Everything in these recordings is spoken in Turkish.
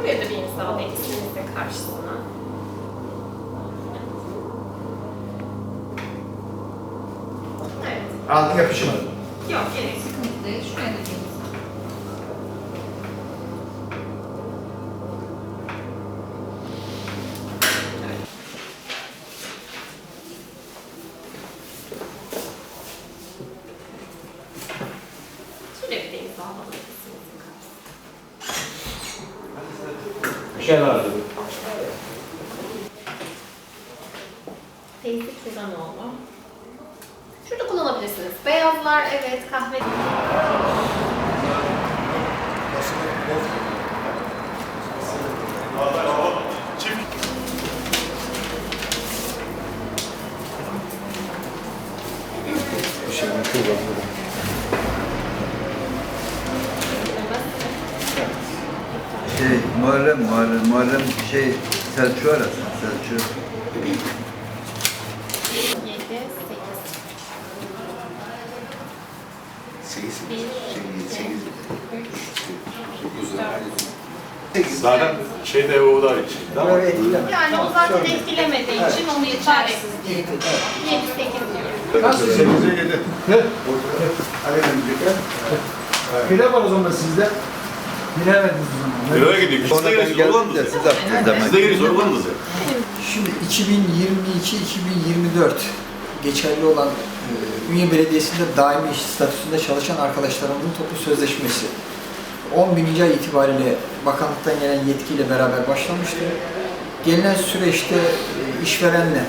Da bir imzalayın isminizin karşısına. Evet. Altı yapışmadı. Yok gerek yok. Sıkıntı değil. Şuraya da bir imza. Şuraya bir de karşısına. Şey vardı. Teyze Turanoğlu. Şurada kullanabilirsiniz. Beyazlar evet, kahve Bir şey var. Şey, Muharrem, Muharrem, Muharrem şey, Selçuk arasın, Selçuk. 7, 8, 8 1, 8 8, 9 Zaten şeyde o da tamam. Böyle etkileme. Yani o zaten etkilemediği için onu geçersiz diye. 7, 8 diyorum. Nasıl sekize yedi? Ne? Pide var o zaman sizde. Bilemediniz o zaman. Nereye gidiyor? Biz Sonra de ben geldim de da. siz attınız demek. Biz de giriyoruz oradan da. Şimdi 2022-2024 geçerli olan e, Ünye Belediyesi'nde daimi iş statüsünde çalışan arkadaşlarımızın toplu sözleşmesi 10 bininci ay itibariyle bakanlıktan gelen yetkiyle beraber başlamıştı. Gelinen süreçte e, işverenle e,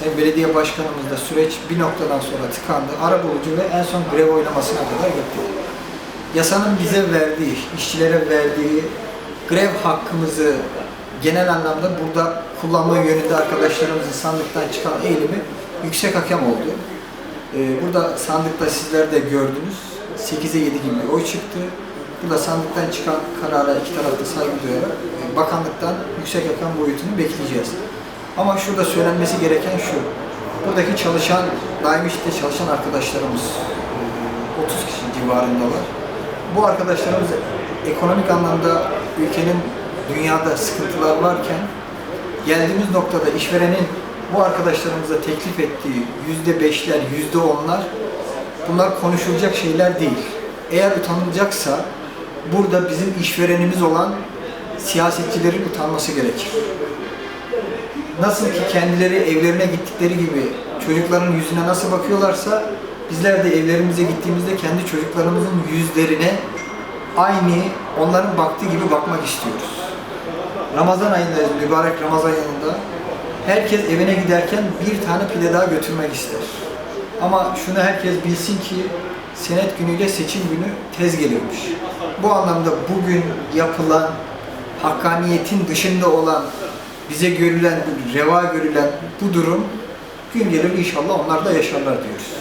Sayın Belediye Başkanımızla süreç bir noktadan sonra tıkandı. Arabulucu ve en son grev oylamasına kadar gitti. Yasanın bize verdiği, işçilere verdiği grev hakkımızı genel anlamda burada kullanma yönünde arkadaşlarımızın sandıktan çıkan eğilimi yüksek hakem oldu. Ee, burada sandıkta sizler de gördünüz. 8'e 7 gibi bir oy çıktı. Burada sandıktan çıkan karara iki tarafta saygı duyarak e, bakanlıktan yüksek hakem boyutunu bekleyeceğiz. Ama şurada söylenmesi gereken şu. Buradaki çalışan, daimi işte çalışan arkadaşlarımız e, 30 kişi civarındalar. Bu arkadaşlarımız ekonomik anlamda ülkenin dünyada sıkıntılar varken geldiğimiz noktada işverenin bu arkadaşlarımıza teklif ettiği yüzde beşler, yüzde onlar bunlar konuşulacak şeyler değil. Eğer utanılacaksa burada bizim işverenimiz olan siyasetçilerin utanması gerekir. Nasıl ki kendileri evlerine gittikleri gibi çocukların yüzüne nasıl bakıyorlarsa bizler de evlerimize gittiğimizde kendi çocuklarımızın yüzlerine aynı onların baktığı gibi bakmak istiyoruz. Ramazan ayındayız, mübarek Ramazan ayında. Herkes evine giderken bir tane pide daha götürmek ister. Ama şunu herkes bilsin ki senet günüyle seçim günü tez geliyormuş. Bu anlamda bugün yapılan hakkaniyetin dışında olan bize görülen, reva görülen bu durum gün gelir inşallah onlar da yaşarlar diyoruz.